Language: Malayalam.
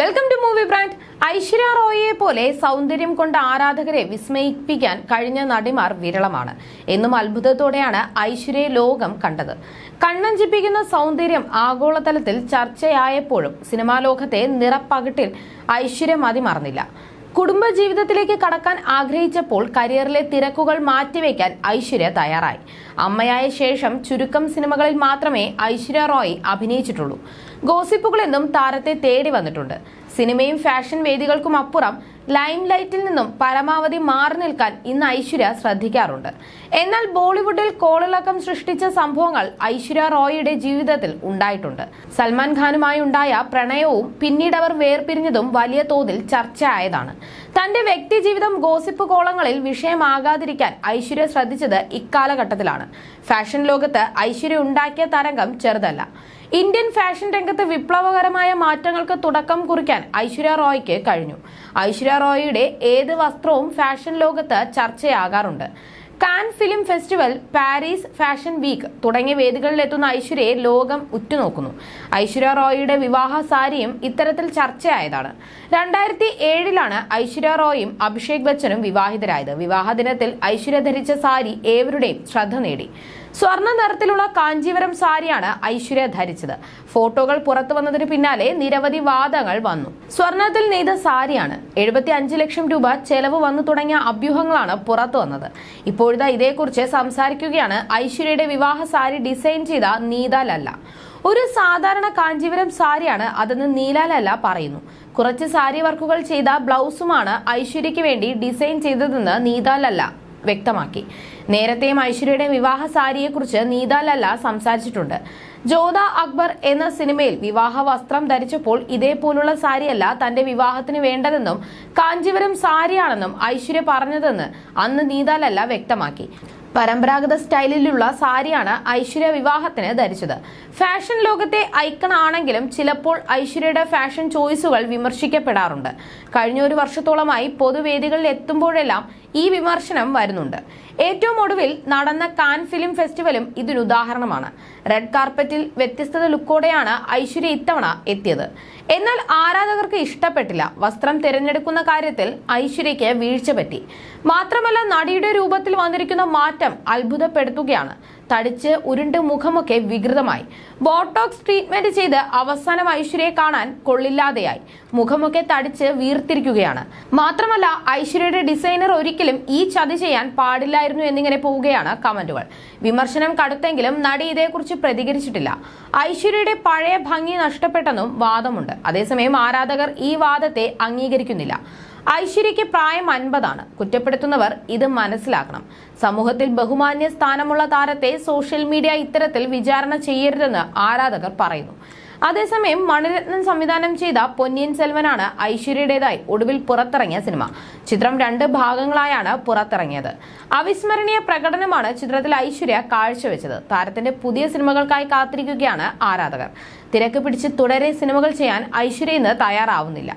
Welcome to movie brand Aishwarya റോയിയെ പോലെ സൗന്ദര്യം കൊണ്ട് ആരാധകരെ വിസ്മയിപ്പിക്കാൻ കഴിഞ്ഞ നടിമാർ വിരളമാണ്. എന്നും അത്ഭുതത്തോടെയാണ് ഐശ്വര്യ ലോകം കണ്ടത്. കണ്ണഞ്ചിപ്പിക്കുന്ന സൗന്ദര്യം ആഗോളതലത്തിൽ ചർച്ചയായപ്പോഴും സിനിമാ ലോകത്തെ നിറപ്പകിട്ടിൽ ഐശ്വര്യ മതി മറന്നില്ല കുടുംബ ജീവിതത്തിലേക്ക് കടക്കാൻ ആഗ്രഹിച്ചപ്പോൾ കരിയറിലെ തിരക്കുകൾ മാറ്റിവെക്കാൻ ഐശ്വര്യ തയ്യാറായി. അമ്മയായ ശേഷം ചുരുക്കം സിനിമകളിൽ മാത്രമേ ഐശ്വര്യ റോയ് അഭിനയിച്ചിട്ടുള്ളൂ. ഗോസിപ്പുകളെന്നും താരത്തെ തേടി വന്നിട്ടുണ്ട്. സിനിമയും ഫാഷൻ വേദികൾക്കും അപ്പുറം ലൈം ലൈറ്റിൽ നിന്നും പരമാവധി മാറി നിൽക്കാൻ ഇന്ന് ഐശ്വര്യ ശ്രദ്ധിക്കാറുണ്ട്. എന്നാൽ ബോളിവുഡിൽ കോളിളക്കം സൃഷ്ടിച്ച സംഭവങ്ങൾ ഐശ്വര്യ റോയിയുടെ ജീവിതത്തിൽ ഉണ്ടായിട്ടുണ്ട്. സൽമാൻ ഖാനുമായി ഉണ്ടായ പ്രണയവും പിന്നീട് അവർ വേർപിരിഞ്ഞതും വലിയ തോതിൽ ചർച്ചയായതാണ്. തന്റെ വ്യക്തിജീവിതം ഗോസിപ്പ് കോളങ്ങളിൽ വിഷയമാകാതിരിക്കാൻ ഐശ്വര്യ ശ്രദ്ധിച്ചത് ഇക്കാലഘട്ടത്തിലാണ്. ഫാഷൻ ലോകത്ത് ഐശ്വര്യ ഉണ്ടാക്കിയ തരംഗം ചെറുതല്ല. ഇന്ത്യൻ ഫാഷൻ രംഗത്ത് വിപ്ലവകരമായ മാറ്റങ്ങൾക്ക് തുടക്കം കുറിക്കാൻ ഐശ്വര്യ റോയ്ക്ക് കഴിഞ്ഞു. ഐശ്വര്യ റോയിയുടെ ഏത് വസ്ത്രവും ഫാഷൻ ലോകത്ത് ചർച്ചയാകാറുണ്ട്. Cannes film festival Paris fashion week തുടങ്ങിയ വേദികളിലെത്തുന്ന ഐശ്വര്യയെ ലോകം ഉറ്റുനോക്കുന്നു. ഐശ്വര്യ റോയിയുടെ വിവാഹ സാരിയും ഇത്തരത്തിൽ ചർച്ചയായതാണ്. രണ്ടായിരത്തി ഏഴിലാണ് ഐശ്വര്യ റോയും അഭിഷേക് ബച്ചനും വിവാഹിതരായത്. വിവാഹ ദിനത്തിൽ ഐശ്വര്യ ധരിച്ച സാരി ഏവരുടെയും ശ്രദ്ധ നേടി. സ്വർണ നിറത്തിലുള്ള കാഞ്ചീവരം സാരിയാണ് ഐശ്വര്യ ധരിച്ചത്. ഫോട്ടോകൾ പുറത്തു വന്നതിന് പിന്നാലെ നിരവധി വാദങ്ങൾ വന്നു. സ്വർണത്തിൽ നെയ്ത സാരിയാണ്. എഴുപത്തി ലക്ഷം രൂപ ചെലവ് വന്നു തുടങ്ങിയ അഭ്യൂഹങ്ങളാണ് പുറത്തു വന്നത്. ഇപ്പോഴത്തെ ഇതേക്കുറിച്ച് സംസാരിക്കുകയാണ് ഐശ്വര്യയുടെ വിവാഹ സാരി ഡിസൈൻ ചെയ്ത നീതാലല്ല ഒരു സാധാരണ കാഞ്ചീപുരം സാരിയാണ് അതെന്ന് നീലാലല്ല പറയുന്നു. കുറച്ച് സാരി വർക്കുകൾ ചെയ്ത ബ്ലൗസുമാണ് ഐശ്വര്യയ്ക്ക് വേണ്ടി ഡിസൈൻ ചെയ്തതെന്ന് നീതാലല്ല വ്യക്തമാക്കി. നേരത്തെയും ഐശ്വര്യയുടെ വിവാഹ സാരിയെക്കുറിച്ച് നീതാലല്ല സംസാരിച്ചിട്ടുണ്ട്. ജോധ അക്ബർ എന്ന സിനിമയിൽ വിവാഹ വസ്ത്രം ധരിച്ചപ്പോൾ ഇതേപോലുള്ള സാരിയല്ല തന്റെ വിവാഹത്തിന് വേണ്ടതെന്നും കാഞ്ചീപുരം സാരിയാണെന്നും ഐശ്വര്യ പറഞ്ഞതെന്ന് അന്ന് നീതാലല്ല വ്യക്തമാക്കി. പരമ്പരാഗത സ്റ്റൈലിലുള്ള സാരിയാണ് ഐശ്വര്യ വിവാഹത്തിന് ധരിച്ചത്. ഫാഷൻ ലോകത്തെ ഐക്കൺ ആണെങ്കിലും ചിലപ്പോൾ ഐശ്വര്യയുടെ ഫാഷൻ ചോയ്സുകൾ വിമർശിക്കപ്പെടാറുണ്ട്. കഴിഞ്ഞ ഒരു വർഷത്തോളമായി പൊതുവേദികളിൽ എത്തുമ്പോഴെല്ലാം ഈ വിമർശനം വരുന്നുണ്ട്. ഏറ്റവും ഒടുവിൽ നടന്ന കാൻ ഫിലിം ഫെസ്റ്റിവലും ഇതിനുദാഹരണമാണ് റെഡ് കാർപ്പറ്റിൽ വ്യത്യസ്തത ലുക്കോടെയാണ് ഐശ്വര്യ ഇത്തവണ എത്തിയത്. എന്നാൽ ആരാധകർക്ക് ഇഷ്ടപ്പെട്ടില്ല. വസ്ത്രം തിരഞ്ഞെടുക്കുന്ന കാര്യത്തിൽ ഐശ്വര്യയ്ക്ക് വീഴ്ച പറ്റി. മാത്രമല്ല നടിയുടെ രൂപത്തിൽ വന്നിരിക്കുന്ന മാറ്റം അത്ഭുതപ്പെടുത്തുകയാണ്. തടിച്ച് ഉരുണ്ട് മുഖമൊക്കെ വികൃതമായി. ബോട്ടോക്സ് ട്രീറ്റ്മെന്റ് ചെയ്ത് അവസാനം ഐശ്വര്യയെ കാണാൻ കൊള്ളില്ലാതെയായി. മുഖമൊക്കെ തടിച്ച് വീർത്തിരിക്കുകയാണ്. മാത്രമല്ല ഐശ്വര്യയുടെ ഡിസൈനർ ഒരിക്കലും ഈ ചതി ചെയ്യാൻ പാടില്ലായിരുന്നു എന്നിങ്ങനെ പോവുകയാണ് കമന്റുകൾ. വിമർശനം കടുത്തെങ്കിലും നടി ഇതേക്കുറിച്ച് പ്രതികരിച്ചിട്ടില്ല. ഐശ്വര്യയുടെ പഴയ ഭംഗി നഷ്ടപ്പെട്ടെന്നും വാദമുണ്ട്. അതേസമയം ആരാധകർ ഈ വാദത്തെ അംഗീകരിക്കുന്നില്ല. ഐശ്വര്യയ്ക്ക് പ്രായം അൻപതാണ്. കുറ്റപ്പെടുത്തുന്നവർ ഇത് മനസ്സിലാക്കണം. സമൂഹത്തിൽ ബഹുമാന്യ സ്ഥാനമുള്ള താരത്തെ സോഷ്യൽ മീഡിയ ഇത്തരത്തിൽ വിചാരണ ചെയ്യരുതെന്ന് ആരാധകർ പറയുന്നു. അതേസമയം മണിരത്നം സംവിധാനം ചെയ്ത പൊന്നിയൻ സെൽവനാണ് ഐശ്വര്യയുടേതായി ഒടുവിൽ പുറത്തിറങ്ങിയ സിനിമ. ചിത്രം രണ്ട് ഭാഗങ്ങളായാണ് പുറത്തിറങ്ങിയത്. അവിസ്മരണീയ പ്രകടനമാണ് ചിത്രത്തിൽ ഐശ്വര്യ കാഴ്ചവെച്ചത്. താരത്തിന്റെ പുതിയ സിനിമകൾക്കായി കാത്തിരിക്കുകയാണ് ആരാധകർ. തിരക്ക് പിടിച്ച് തുടരെ സിനിമകൾ ചെയ്യാൻ ഐശ്വര്യ ഇന്ന് തയ്യാറാവുന്നില്ല.